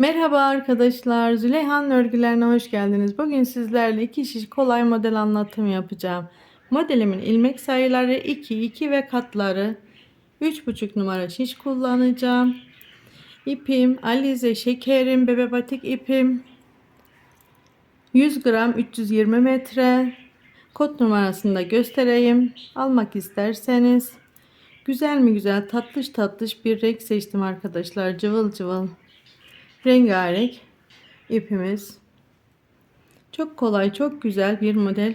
Merhaba arkadaşlar, Züleyha'nın örgülerine hoş geldiniz. Bugün sizlerle iki şiş kolay model anlatımı yapacağım. Modelimin ilmek sayıları 2, 2 ve katları 3,5 numara şiş kullanacağım. İpim Alize şekerim, bebe batik ipim 100 gram 320 metre. Kod numarasını da göstereyim. Almak isterseniz. Güzel mi güzel tatlış tatlış bir renk seçtim arkadaşlar. Cıvıl cıvıl rengarenk ipimiz. Çok kolay, çok güzel bir model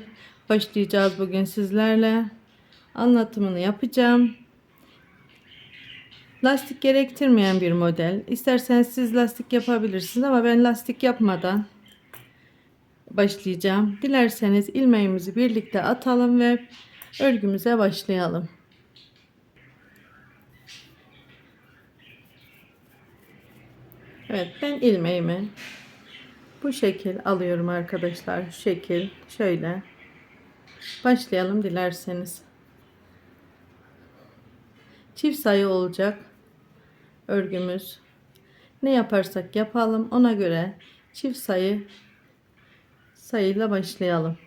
başlayacağız bugün sizlerle. Anlatımını yapacağım. Lastik gerektirmeyen bir model. İsterseniz siz lastik yapabilirsiniz ama ben lastik yapmadan başlayacağım. Dilerseniz ilmeğimizi birlikte atalım ve örgümüze başlayalım. Evet ben ilmeğimi bu şekil alıyorum arkadaşlar. Şu şekil şöyle. Başlayalım dilerseniz. Çift sayı olacak örgümüz. Ne yaparsak yapalım ona göre çift sayı sayıyla başlayalım.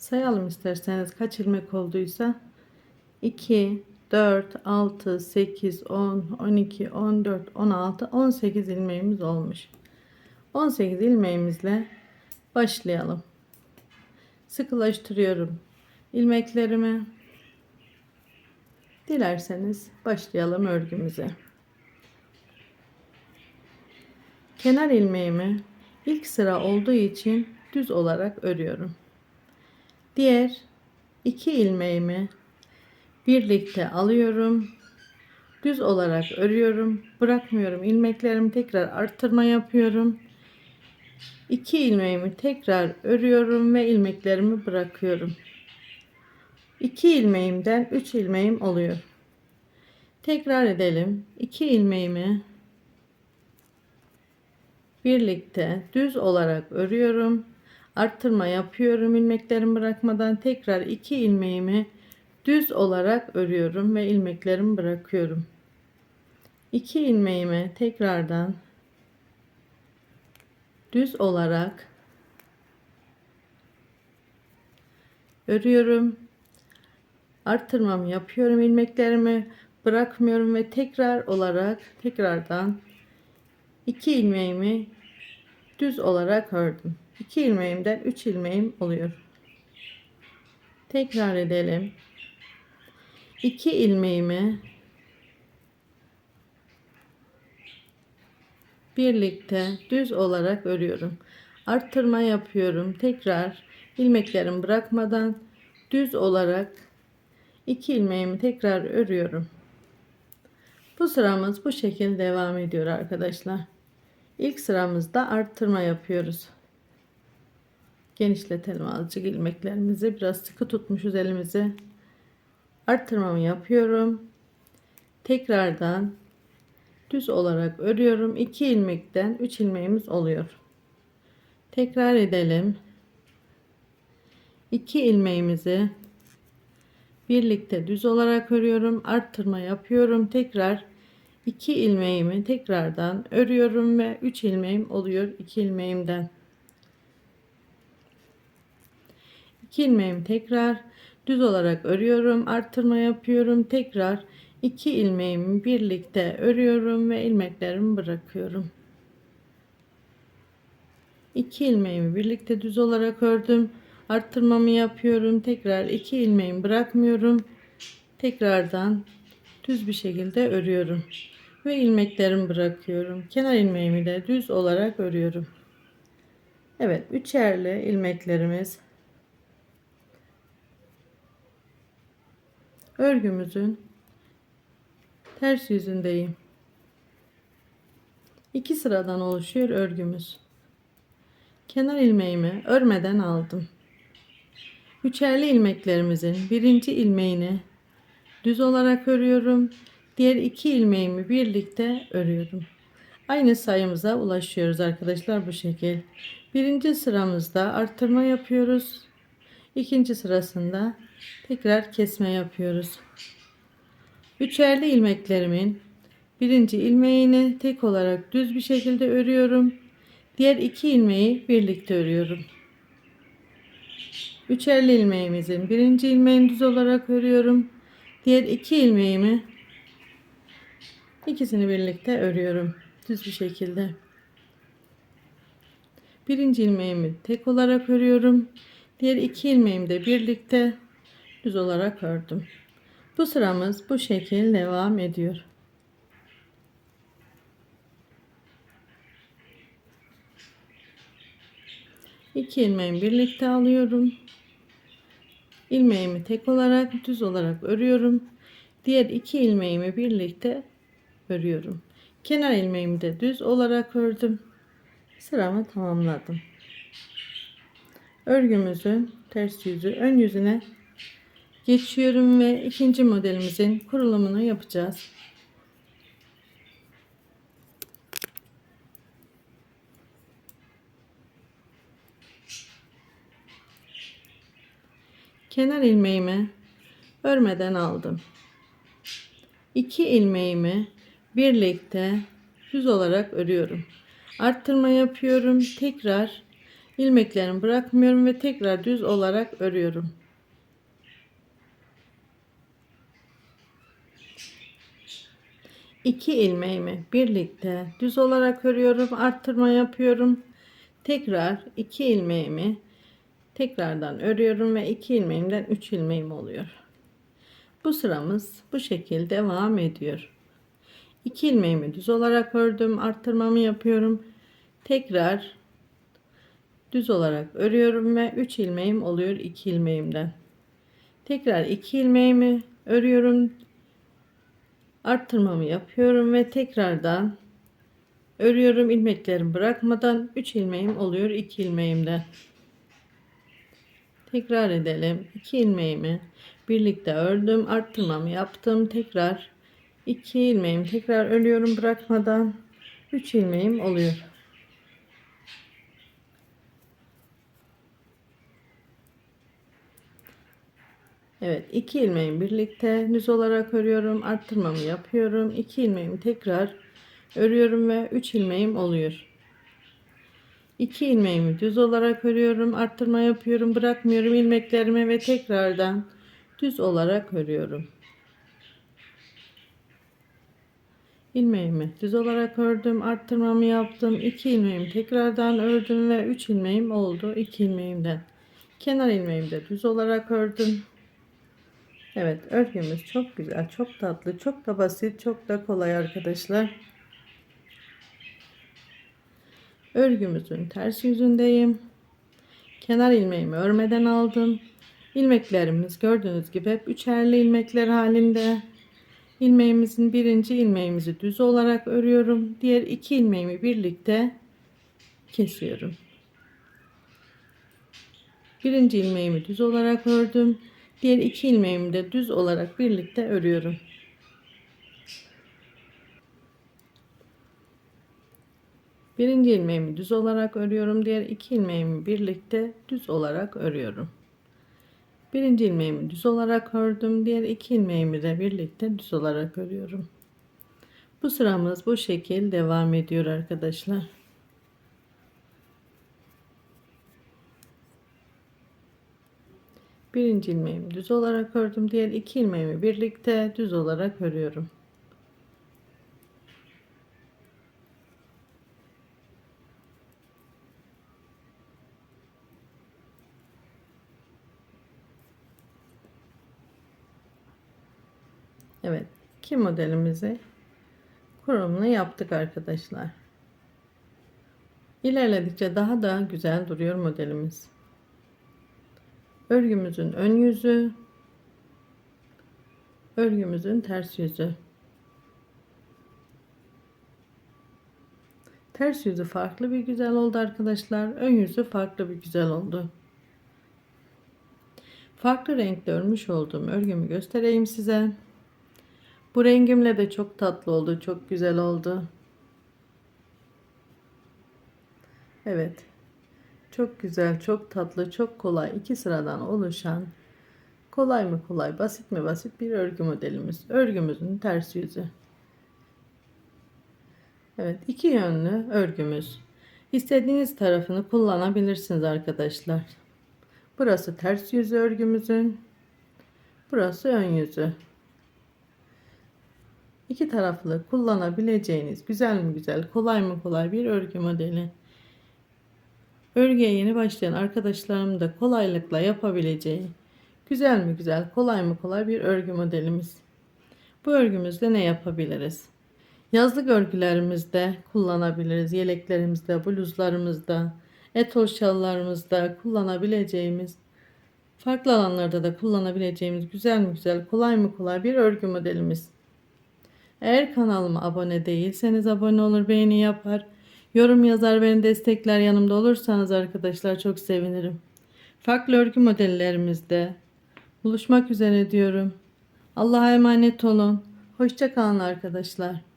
Sayalım isterseniz kaç ilmek olduysa. 2, 4, 6, 8, 10, 12, 14, 16, 18 ilmeğimiz olmuş. 18 ilmeğimizle başlayalım. Sıkılaştırıyorum ilmeklerimi. Dilerseniz başlayalım örgümüze. Kenar ilmeğimi ilk sıra olduğu için düz olarak örüyorum. Diğer iki ilmeğimi birlikte alıyorum. Düz olarak örüyorum. Bırakmıyorum. ilmeklerimi tekrar arttırma yapıyorum. İki ilmeğimi tekrar örüyorum ve ilmeklerimi bırakıyorum. İki ilmeğimden üç ilmeğim oluyor. Tekrar edelim. İki ilmeğimi birlikte düz olarak örüyorum arttırma yapıyorum ilmeklerimi bırakmadan tekrar iki ilmeğimi düz olarak örüyorum ve ilmeklerimi bırakıyorum. 2 ilmeğimi tekrardan düz olarak örüyorum. Arttırmamı yapıyorum ilmeklerimi bırakmıyorum ve tekrar olarak tekrardan iki ilmeğimi düz olarak ördüm. 2 ilmeğimden 3 ilmeğim oluyor. Tekrar edelim. 2 ilmeğimi birlikte düz olarak örüyorum. Arttırma yapıyorum. Tekrar ilmeklerimi bırakmadan düz olarak 2 ilmeğimi tekrar örüyorum. Bu sıramız bu şekilde devam ediyor arkadaşlar. İlk sıramızda arttırma yapıyoruz genişletelim azıcık ilmeklerimizi. Biraz sıkı tutmuşuz elimizi. Arttırmamı yapıyorum. Tekrardan düz olarak örüyorum. 2 ilmekten 3 ilmeğimiz oluyor. Tekrar edelim. 2 ilmeğimizi birlikte düz olarak örüyorum. Arttırma yapıyorum. Tekrar 2 ilmeğimi tekrardan örüyorum ve 3 ilmeğim oluyor 2 ilmeğimden 2 ilmeğimi tekrar. Düz olarak örüyorum arttırma yapıyorum tekrar. 2 ilmeğimi birlikte örüyorum ve ilmeklerimi bırakıyorum. 2 ilmeğimi birlikte düz olarak ördüm. Arttırmamı yapıyorum tekrar 2 ilmeğimi bırakmıyorum. Tekrardan düz bir şekilde örüyorum ve ilmeklerimi bırakıyorum. Kenar ilmeğimi de düz olarak örüyorum. Evet üçerli ilmeklerimiz örgümüzün ters yüzündeyim. İki sıradan oluşuyor örgümüz. Kenar ilmeğimi örmeden aldım. Üçerli ilmeklerimizin birinci ilmeğini düz olarak örüyorum. Diğer iki ilmeğimi birlikte örüyorum. Aynı sayımıza ulaşıyoruz arkadaşlar bu şekil. Birinci sıramızda artırma yapıyoruz. İkinci sırasında tekrar kesme yapıyoruz. Üçerli ilmeklerimin birinci ilmeğini tek olarak düz bir şekilde örüyorum. Diğer iki ilmeği birlikte örüyorum. Üçerli ilmeğimizin birinci ilmeğini düz olarak örüyorum. Diğer iki ilmeğimi ikisini birlikte örüyorum. Düz bir şekilde. Birinci ilmeğimi tek olarak örüyorum. Diğer iki ilmeğimi de birlikte düz olarak ördüm. Bu sıramız bu şekil devam ediyor. İki ilmeğimi birlikte alıyorum. İlmeğimi tek olarak düz olarak örüyorum. Diğer iki ilmeğimi birlikte örüyorum. Kenar ilmeğimi de düz olarak ördüm. Sıramı tamamladım. Örgümüzün ters yüzü ön yüzüne geçiyorum ve ikinci modelimizin kurulumunu yapacağız. kenar ilmeğimi örmeden aldım. İki ilmeğimi birlikte düz olarak örüyorum. Arttırma yapıyorum. Tekrar ilmeklerimi bırakmıyorum ve tekrar düz olarak örüyorum. İki ilmeğimi birlikte düz olarak örüyorum. Arttırma yapıyorum. Tekrar iki ilmeğimi tekrardan örüyorum ve iki ilmeğimden 3 ilmeğim oluyor. Bu sıramız bu şekilde devam ediyor. 2 ilmeğimi düz olarak ördüm. Arttırmamı yapıyorum. Tekrar düz olarak örüyorum ve 3 ilmeğim oluyor 2 ilmeğimden. Tekrar 2 ilmeğimi örüyorum. Arttırmamı yapıyorum ve tekrardan örüyorum ilmeklerimi bırakmadan 3 ilmeğim oluyor 2 ilmeğimden. Tekrar edelim. 2 ilmeğimi birlikte ördüm. Arttırmamı yaptım. Tekrar 2 ilmeğimi tekrar örüyorum bırakmadan. 3 ilmeğim oluyor. Evet 2 ilmeğimi birlikte düz olarak örüyorum. Arttırmamı yapıyorum. 2 ilmeğimi tekrar örüyorum ve 3 ilmeğim oluyor. 2 ilmeğimi düz olarak örüyorum. Arttırma yapıyorum. Bırakmıyorum ilmeklerimi ve tekrardan düz olarak örüyorum. ilmeğimi düz olarak ördüm. Arttırmamı yaptım. 2 ilmeğimi tekrardan ördüm ve 3 ilmeğim oldu. 2 ilmeğimden. Kenar ilmeğimi de düz olarak ördüm. Evet örgümüz çok güzel, çok tatlı, çok da basit, çok da kolay arkadaşlar. Örgümüzün ters yüzündeyim. Kenar ilmeğimi örmeden aldım. İlmeklerimiz gördüğünüz gibi hep üçerli ilmekler halinde. İlmeğimizin birinci ilmeğimizi düz olarak örüyorum. Diğer iki ilmeğimi birlikte kesiyorum. Birinci ilmeğimi düz olarak ördüm. Diğer iki ilmeğimi de düz olarak birlikte örüyorum. Birinci ilmeğimi düz olarak örüyorum. Diğer iki ilmeğimi birlikte düz olarak örüyorum. Birinci ilmeğimi düz olarak ördüm. Diğer iki ilmeğimi de birlikte düz olarak örüyorum. Bu sıramız bu şekil devam ediyor arkadaşlar. Birinci ilmeğimi düz olarak ördüm. Diğer iki ilmeğimi birlikte düz olarak örüyorum. Evet. iki modelimizi kurumunu yaptık arkadaşlar. İlerledikçe daha da güzel duruyor modelimiz. Örgümüzün ön yüzü, örgümüzün ters yüzü. Ters yüzü farklı bir güzel oldu arkadaşlar. Ön yüzü farklı bir güzel oldu. Farklı renkte örmüş olduğum örgümü göstereyim size. Bu rengimle de çok tatlı oldu. Çok güzel oldu. Evet. Çok güzel, çok tatlı, çok kolay. iki sıradan oluşan kolay mı kolay, basit mi basit bir örgü modelimiz. Örgümüzün ters yüzü. Evet, iki yönlü örgümüz. İstediğiniz tarafını kullanabilirsiniz arkadaşlar. Burası ters yüzü örgümüzün. Burası ön yüzü. İki taraflı kullanabileceğiniz güzel mi güzel, kolay mı kolay bir örgü modeli. Örgüye yeni başlayan arkadaşlarım da kolaylıkla yapabileceği güzel mi güzel, kolay mı kolay bir örgü modelimiz. Bu örgümüzde ne yapabiliriz? Yazlık örgülerimizde kullanabiliriz. Yeleklerimizde, bluzlarımızda, etol şallarımızda kullanabileceğimiz, farklı alanlarda da kullanabileceğimiz güzel mi güzel, kolay mı kolay bir örgü modelimiz. Eğer kanalıma abone değilseniz abone olur, beğeni yapar, yorum yazar, beni destekler yanımda olursanız arkadaşlar çok sevinirim. Farklı örgü modellerimizde buluşmak üzere diyorum. Allah'a emanet olun. Hoşça kalın arkadaşlar.